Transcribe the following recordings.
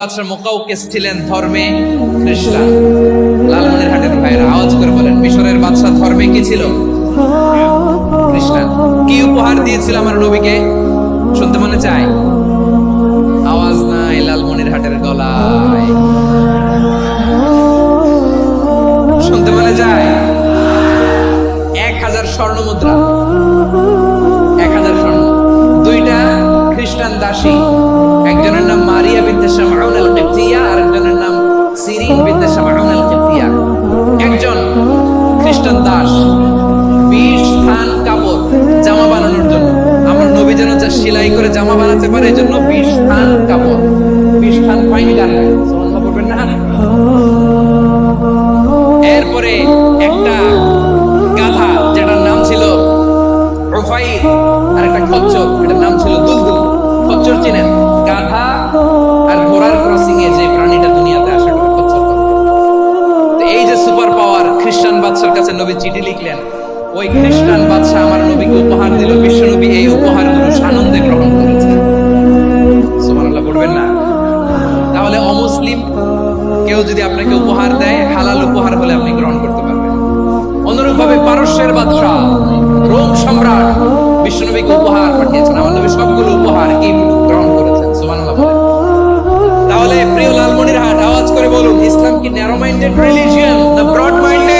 বাদশাহ মোকাউকেস ধর্মে খ্রিস্টান। লালমনির হাটের ভাইয়েরা, আওয়াজ করে বলেন, মিশরের বাদশাহ ধর্মে কি ছিল? খ্রিস্টান। কি উপহার দিয়েছিল আমার নবীকে? শুনতে মনে চায়? আওয়াজ নাই লালমনির হাটের গলায়। শুনতে মনে যায় এক হাজার স্বর্ণ মুদ্রা শামাউন আর একজনের নাম সিরিন বিনতে শামাউন আল একজন খ্রিস্টান দাস বিশ থান কাপড় জামা বানানোর জন্য। আমার নবী যেন সেলাই করে জামা বানাতে পারে, এই জন্য বিশ কাছে নবী চিঠি লিখলেন, ওই খ্রিস্টান বাদশা আমার নবীকে উপহার দিল বিশ্ব নবী এই গ্রহণ পড়বেন না? তাহলে অমুসলিম কেউ যদি আপনাকে উপহার দেয়, হালাল উপহার আপনি গ্রহণ করতে পারবেন। পারস্যের বাদশাহ, রোম সম্রাট উপহার পাঠিয়েছেন। আমার নবী সবগুলো উপহার গ্রহণ করেছেন তাহলে প্রিয় লালমনির হাট আওয়াজ করে বলুন, ইসলাম কি narrow minded religion broad minded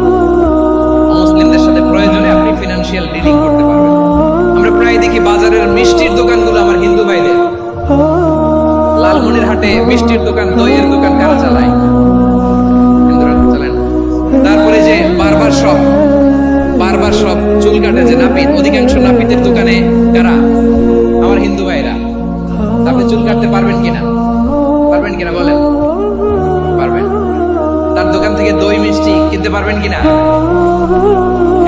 financial dealing করতে পারবেন আমরা প্রায় দেখি বাজারের মিষ্টির দোকানগুলো আমার হিন্দু ভাইদের। লালমনির হাটে মিষ্টির দোকান, দইয়ের দোকান কারা চালায়। তারপরে যে বারবার শপ বারবার শপ চুল কাটে যে নাপিত, অধিকাংশ নাপিতের দোকানে কারা আমার হিন্দু ভাইরা। আপনি চুল কাটতে পারবেন কিনা? পারবেন কিনা বলেন? পারবেন। তার দোকান থেকে দই মিষ্টি কিনতে পারবেন কিনা?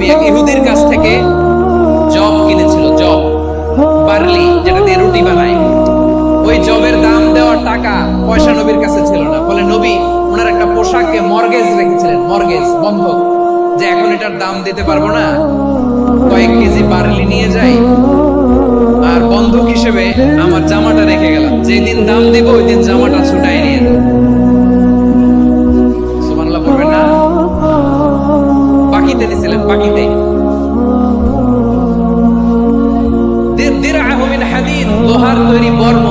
নবী এক ইহুদির কাছ থেকে জব কিনেছিল জব বার্লি, যেটা দিয়ে রুটি বানায়। ওই জবের দাম দেওয়ার টাকা পয়সা নবীর কাছে ছিল না। ফলে নবী, ওনার একটা পোশাককে মর্গেজ রেখেছিলেন, মর্গেজ বন্ধক যে এখন এটার দাম দিতে পারব না। কয়েক কেজি বার্লি নিয়ে যাই। আর বন্ধক হিসেবে আমার জামাটা রেখে গেলাম। যেদিন দাম দিব, ওই দিন জামাটা ছুটাই নিয়ে যাব। দির- দিরআহু লোহার তৈরি বর্ম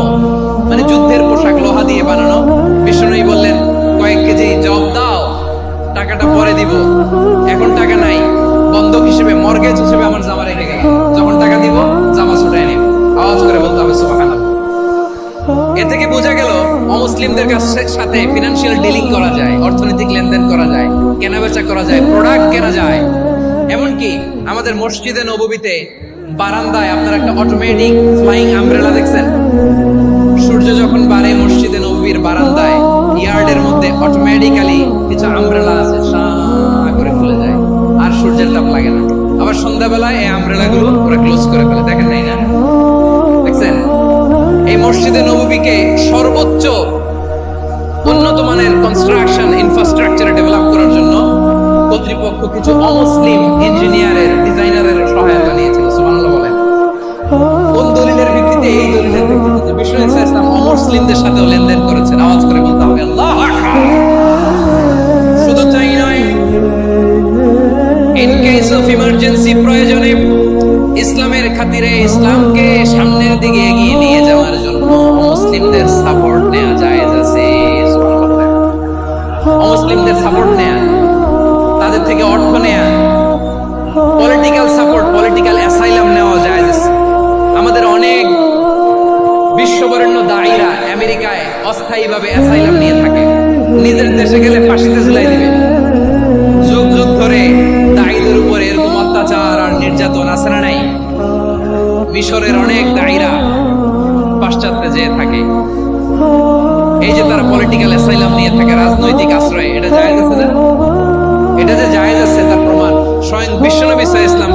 মানে যুদ্ধের পোশাক লোহা দিয়ে অমুসলিমদের কাছে সাথে ফিনান্সিয়াল ডিলিং করা যায়, অর্থনৈতিক লেনদেন করা যায়, কেনাবেচা করা যায় প্রোডাক্ট কেনা যায়। এমনকি আমাদের মসজিদে, নববীতে, বারান্দায় আপনার একটা অটোমেটিক ফ্লাইং আমব্রেলা দেখছেন? সূর্য যখন বাড়ে মসজিদে, নববীর বারান্দায়, ইয়ার্ডের মধ্যে অটোমেটিক্যালি কিছু আমব্রেলা আছে করে খুলে যায়। আর সূর্যের তাপ লাগে না। আবার সন্ধ্যাবেলায় এই আমব্রেলা গুলো ওরা ক্লোজ করে ফেলে, দেখেন নাই না? দেখছেন? এই মসজিদে, নববীকে সর্বোচ্চ উন্নত মানের কনস্ট্রাকশন ইনফ্রাস্ট্রাকচার ডেভেলপ করার জন্য কর্তৃপক্ষ কিছু অমুসলিম ইঞ্জিনিয়ারের ডিজাইনারের সহায়তা নিয়েছিল, সুবহানাল্লাহ বলেন। কোন দলিলের ভিত্তিতে এই দলিলের ভিত্তিতে বিশ্ব ইসলাম অমুসলিমদের সাথেও লেনদেন করেছেন। আওয়াজ করে বলতে হবে, আল্লাহ শুধু তাই নয় ইন কেস অফ ইমার্জেন্সি প্রয়োজনে ইসলামের খাতিরে ইসলামকে সামনের দিকে এগিয়ে নিয়ে যাওয়ার জন্য মুসলিমদের সাপোর্ট নেওয়া যায়। সাপোর্ট নেয়া। তাদের থেকে অর্থ নেয়া। পলিটিক্যাল সাপোর্ট পলিটিক্যাল অ্যাসাইলাম নেওয়া যায় আমাদের অনেক বিশ্ববরেণ্য দায়ীরা আমেরিকায় অস্থায়ীভাবে অ্যাসাইলাম নিয়ে থাকে। নিজের দেশে গেলে ফাঁসিতে ঝুলাই দিবে। যুগ যুগ ধরে দায়ীদের উপরে এরকম অত্যাচার আর নির্যাতন আছে না নাই? মিশরের অনেক দায়ীরা পাশ্চাত্যে যেয়ে থাকে। তারা পলিটিক্যাল অ্যাসাইলাম নিয়ে থাকে, রাজনৈতিক আশ্রয়। এটা জায়েজ আছে না? এটা যে জায়েজ আছে, তার প্রমাণ। স্বয়ং বিশ্বনবী আলাইহি ইসলাম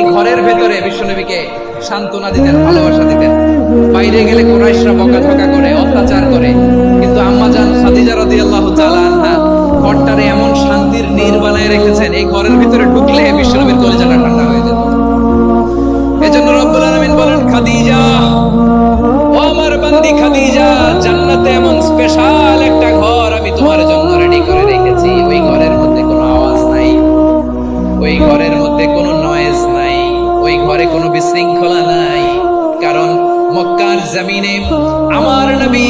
যিনি ঘরের ভেতরে বিশ্বনবীকে সান্ত্বনা দিতেন, ভালোবাসা দিতেন। বাইরে গেলে কোরাইশরা বকাঝকা করে, অত্যাচার করে। কিন্তু আম্মা জান খাদিজা রাদিয়াল্লাহু তাআলা আনহা ঘরটারে এমন শান্তির নীর বানায় রেখেছেন, এই ঘরের ভিতরে ঢুকলে বিশ্বনবীর কলিজাটা ঠান্ডা হয়ে যেত। এজন্য রব্বুল আলামিন বলেন, খাদিজা, ও আমার বান্দি খাদিজা, জান্নাতে এমন স্পেশাল কোনো বিশৃঙ্খলা নাই, কারণ মক্কার জমিনে আমার নবী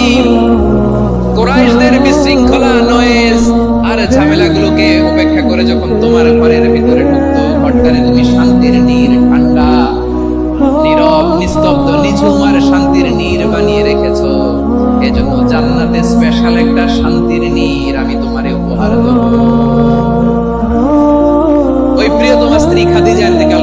কোরাইশদের বিশৃঙ্খলা, নয়েজ আর ঝামেলাগুলোকে উপেক্ষা করে যখন তোমার ঘরের ভিতরে ঢুকতো, ঘরটারে তুমি শান্তির নীর ঠান্ডা, নীরব, নিস্তব্ধ, নিঝুম আর শান্তির নীর বানিয়ে রেখেছো। এজন্য জান্নাতে স্পেশাল একটা শান্তির নীর আমি তোমারে উপহার দেবো। ওই প্রিয়তমা স্ত্রী খাদিজা ইন্তেকাল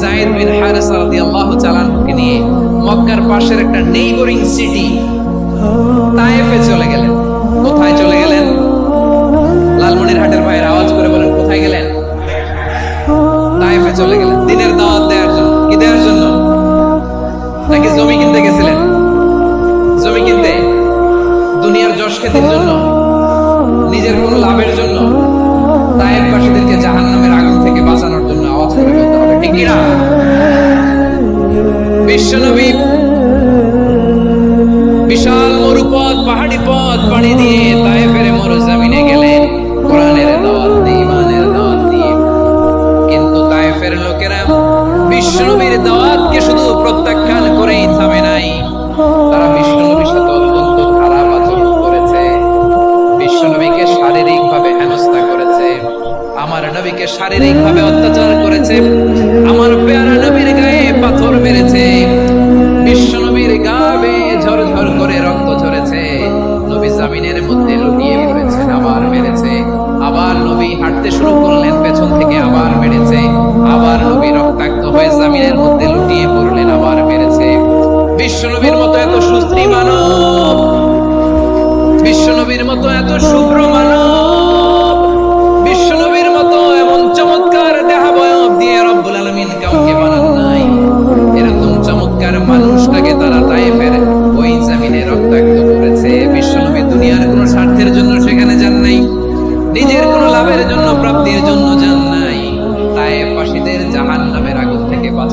জায়েদ বিন হারিস নিয়ে মক্কার পাশের একটা নেইবরিং সিটি চলে গেলেন। কোথায় চলে গেলেন? ভাইয়ের আওয়াজ করে বলেন, কোথায় গেলেন? চলে গেলেন। দিনের দাওয়াত দেওয়ার জন্য। কি দেওয়ার জন্য? নাকি জমি কিনতে গেছিলেন? জমি কিনতে? দুনিয়ার যশ খ্যাতির জন্য? বিশ্বনবী। বিশাল মরুপথ, পাহাড়ি পথ পাড়ি দিয়ে তায়েফের মরুজমিনে গেলেন। কোরআনের দাওয়াত ইমানের দাওয়াত দিয়ে। কিন্তু তায়েফের লোকেরা বিশ্বনবীর দাওয়াতকে শুধু প্রত্যাখ্যান করেই থামে নাই। তারা বিশ্বনবীর সাথে অত্যন্ত খারাপ আচরণ করেছে। বিশ্বনবীকে শারীরিক ভাবে হেনস্থা করেছে। আমার নবীকে শারীরিক ভাবে অত্যাচার করেছে। আমার পেয়ারা নবীর গায়ে পাথর মেরেছে। ঝরঝর করে রক্ত ঝরেছে। নবী জামিনের মধ্যে লুকিয়ে পড়েছেন, আবার মেরেছে। আবার নবী হাঁটতে শুরু করলেন, পেছন থেকে আবার মেরেছে। আবার নবী রক্তাক্ত হয়ে জামিনের মধ্যে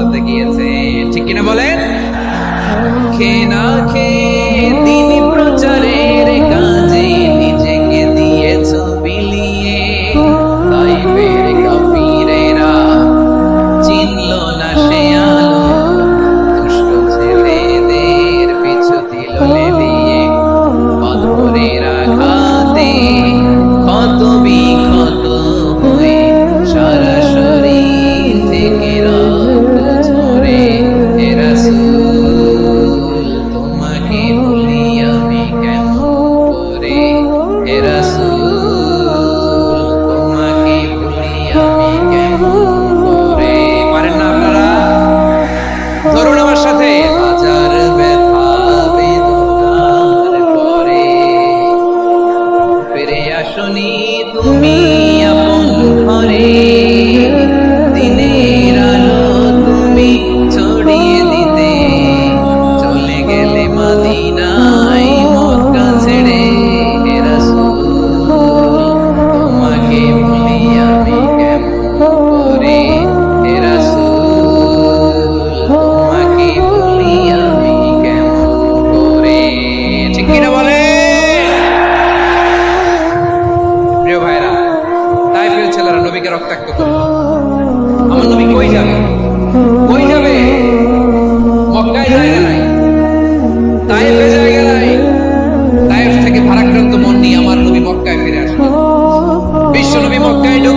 বলতে গিয়েছে। ঠিক কিনা বলেন? খেয়ে নাও।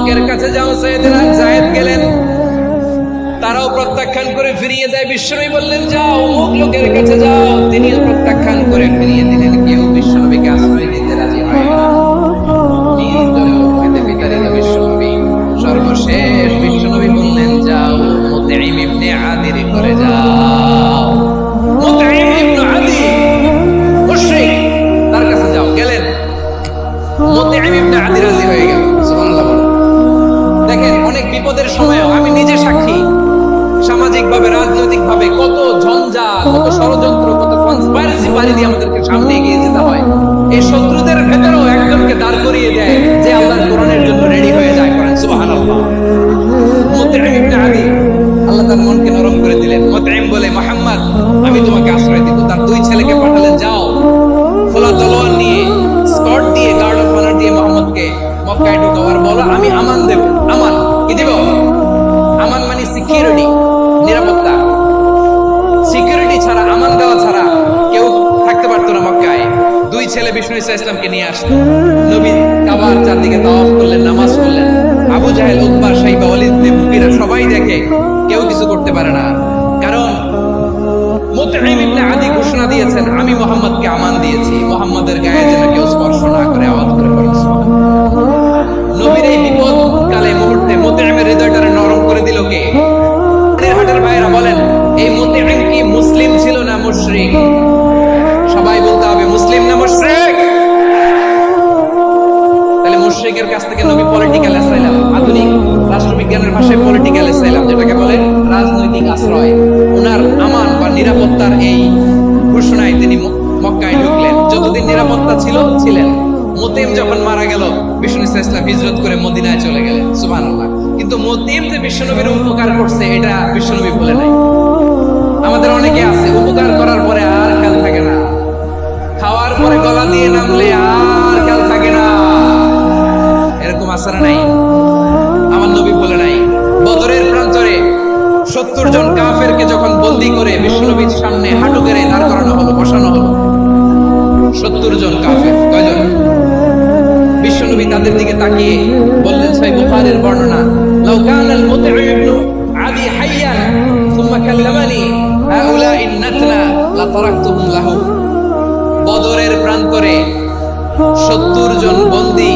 অমুকের কাছে যাও জায়েদ গেলেন। তারাও প্রত্যাখ্যান করে ফিরিয়ে দেয়। বিশ্বনবী বললেন, যাও লোকের কাছে যাও। তিনিও প্রত্যাখ্যান করে ফিরিয়ে দিলেন। মনকে নরম করে দিলেন। মুতাইম বলে, মোহাম্মদ, আমি তোমাকে আশ্রয় দিব। তার দুই ছেলেকে পাঠালেন, যাও। খোলা তলোয়ার নিয়ে স্কট দিয়ে, গার্ড অফ অনার দিয়ে মোহাম্মদকে মক্কায় ঢুকাও। আর বলো, আমি আমান দেব, আমান। কি দেব? আমান মানে সিকিউরিটি নিরাপত্তা। সিকিউরিটি ছাড়া, আমান দেওয়া ছাড়া কেউ থাকতে পারতো না মক্কায়। দুই ছেলে বিষ্ণু ইসা ইসলামকে নিয়ে আসলো। নবী কাবার চারদিকে তাওয়াফ করলেন, নামাজ পড়লেন। আবু জাহেল, উকবা, সাইবা, ওয়ালিদ ইবনে সবাই দেখে পারে না। কারণ আদি ঘোষণা দিয়েছেন, আমি মোহাম্মদকে আমান দিয়েছি। মোহাম্মদের গায়ে যেন কেউ স্পর্শ না করে, আওয়াজ করে নবীর এই বিপদ কালে মুহূর্তে নরম করে দিল কে? হাটের ভাইরা বলেন, এই কি মুসলিম ছিল না মুশরিক? সবাই বলতে হবে, মুসলিম না তাহলে কাছ থেকে নবী পলিটিক্যাল অ্যাসাইলাম, আধুনিক রাষ্ট্রবিজ্ঞানের ভাষায় আশ্রয়। ওনার আমান বা নিরাপত্তার এই ঘোষণায় তিনি মক্কায় ঢুকলেন। যতদিন নিরাপত্তা ছিল, ছিলেন। মতিম যখন মারা গেল, বিষ্ণু ইসলাম হিজরত করে মদিনায় চলে গেলেন। সুবহানাল্লাহ। কিন্তু মতিম যে বিশ্বনবীর উপকার করছে, এটা বিশ্বনবী বলে নাই। আমাদের অনেকে আছে, উপকার করার পরে আর খেয়াল থাকে না। খাওয়ার পরে গলা দিয়ে নামলে আর খেয়াল থাকে না। এরকম আসার নাই। করে বিশ্বনবীর সামনে হাঁটু গেড়ে দাঁড় করানো হলো, বসানো হলো। সত্তর জন কাফের, কয়জন? বিশ্বনবী তাদের দিকে তাকিয়ে বললেন, সাই বুখারের বর্ণনা আদি সুম্মা কাল্লামানি নাতনা লা তারাকতুহুম লাহু। বদরের প্রান্তরে সত্তর জন বন্দী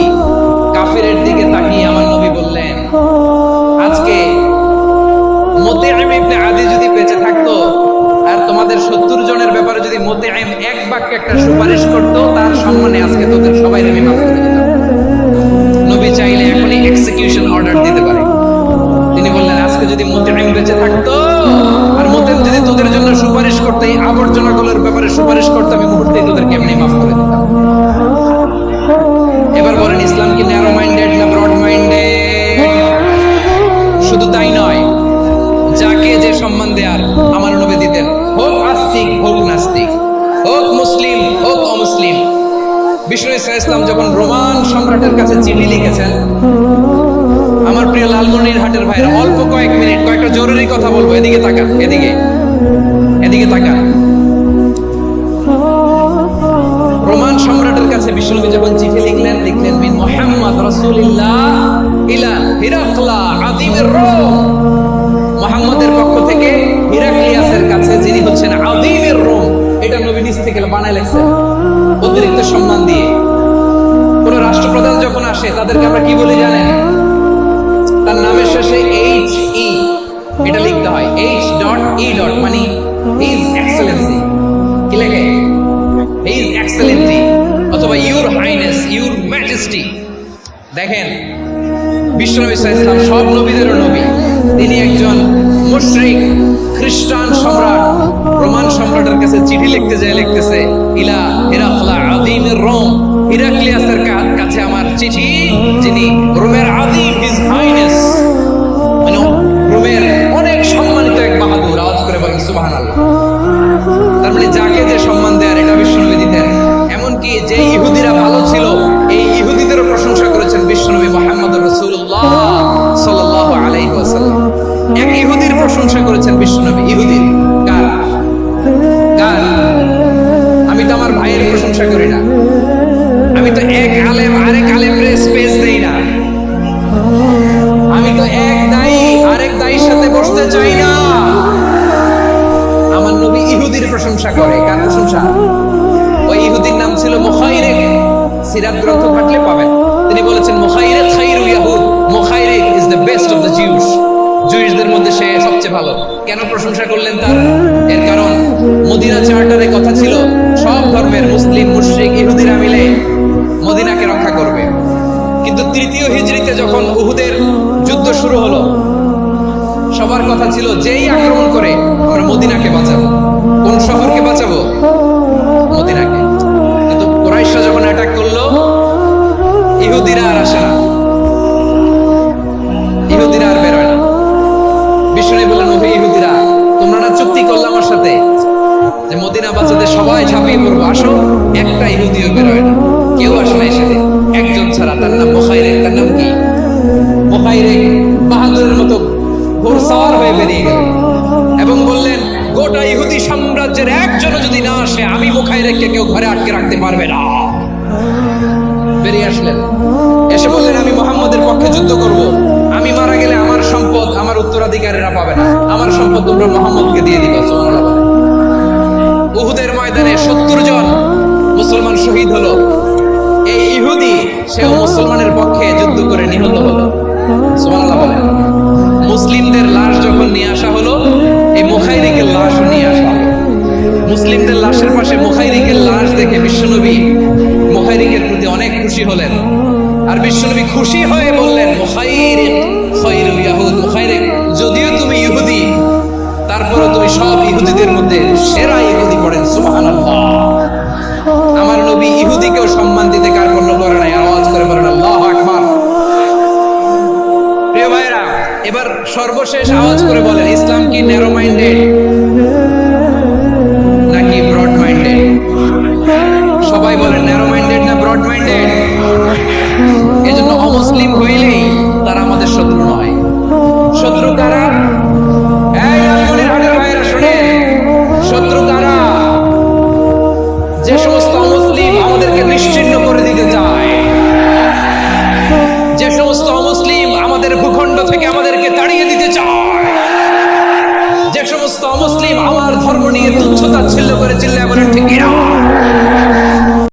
একটা সুপারিশ করতো, তার সম্মানে আজকে তোদের সবাই আমি মাফ করে দিতাম। নবী চাইলে এখনই এক্সিকিউশন অর্ডার দিতে পারে। তিনি বললেন, আজকে যদি মোতেম বেঁচে থাকতো, আর মোতেম যদি তোদের জন্য সুপারিশ করতো, এই আবর্জনাগুলোর ব্যাপারে সুপারিশ করতো ইসলাম যখন রোমান সম্রাটের কাছে চিঠি লিখেছেন, আমার প্রিয় লালমনির হাটের ভাইরা অল্প কয়েক মিনিট, কয়েকটা জরুরি কথা বলব, এদিকে তাকান, এদিকে এদিকে তাকান। রোমান সম্রাটের কাছে যখন চিঠি লিখলেন লিখলেন মোহাম্মদ ইলা হিরাকলা আদিমের রোম মোহাম্মদের পক্ষ থেকে হিরাক্লিয়াসের কাছে যিনি হচ্ছেন আদিমের রোম এটা নবী নিজ থেকে অতিরিক্ত সম্মান দিয়ে। আসে তাদেরকে আমরা কি বলি জানেন? তার নামের শেষে এইচ ই এটা লিখতে হয় এইচ ডট ই ডট মানে হিজ এক্সেলেন্সি কি লেখে? হিজ এক্সেলেন্সি অথবা ইউর হাইনেস ইউর ম্যাজেস্টি দেখেন, বিশ্বনবী ওয়াসাল্লাম সব নবীদেরও নবী। তিনি একজন মুশরিক, খ্রিস্টান সম্রাট, রোমান সম্রাটের কাছে চিঠি লিখতে যায়, লিখতেছে, ইলা হিরাকলা আদিমের রোম, হিরাক্লিয়াসের কাছে আমার চিঠি যিনি রোমের আদিম সিরাত গ্রন্থ ঘাটলে পাবেন। তিনি বলেছেন মুখাইরেক খাইরু ইয়াহুদ Mukhayriq is the best of the Jews জুইসদের মধ্যে সে সবচেয়ে ভালো। কেন প্রশংসা করলেন তার? এর কারণ, মদিনা চার্টারে কথা ছিল, সব ধর্মের মুসলিম, মুশরিক, ইহুদিরা মিলে মদিনাকে রক্ষা করবে। কিন্তু তৃতীয় হিজরিতে যখন উহুদের যুদ্ধ শুরু হলো, সবার কথা ছিল, যেই আক্রমণ করে, আমরা মদিনাকে বাঁচাবো, কোন শহরকে বাঁচাবো? আমার সাথে যে মদিনা বাঁচাতে সবাই ঝাঁপিয়ে পড়ব। আসো, একটা ইহুদিও বেরোয় না। কেউ আসে না সেদিন একজন ছাড়া তার নাম মোখাইরেক তার নাম কি? মোখাইরেক বাহাদুরের মতো ঘোড়সাওয়ার হয়ে বেরিয়ে গেলেন এবং বললেন, গোটা ইহুদি সাম্রাজ্যের একজনও যদি না আসে, আমি মোখাইরেককে কেউ ঘরে আটকে রাখতে পারবে না। বেরিয়ে আসলেন। এসে বললেন, আমি মোহাম্মদের পক্ষে যুদ্ধ করব। আমি মারা গেলে আমার সম্পদ আমার উত্তরাধিকারীরা পাবে না। আমার সম্পদ তোমরা মোহাম্মদকে দিয়ে দিবে উহুদের ময়দানে সত্তর জন মুসলমান শহীদ হলো। এই ইহুদি মুসলমানের পক্ষে যুদ্ধ করে নিহত হলো। মুসলিমদের লাশ যখন নিয়ে আসা হলো, এই লাশও নিয়ে আসা হলো। মুসলিমদের লাশের পাশে মুখাইরিকের লাশ দেখে বিশ্বনবী মুখাইরিকের প্রতি অনেক খুশি হলেন। আর বিশ্বনবী খুশি হয়ে বললেন, মুখাইরিক মুখাইরিক যদিও তুমি ইহুদি, তারপরও তুমি সব ইহুদিদের মধ্যে সেরা ইহুদি পড়েন সুহান আমার নবী ইহুদিকেও সম্মান দিতে কার কার্পণ্য করে নাই, আওয়াজ করে বলেন, আল্লাহ আকবার। প্রিয় ভাইরা এবার সর্বশেষ আওয়াজ করে বলেন, ইসলাম কি ন্যারো মাইন্ডেড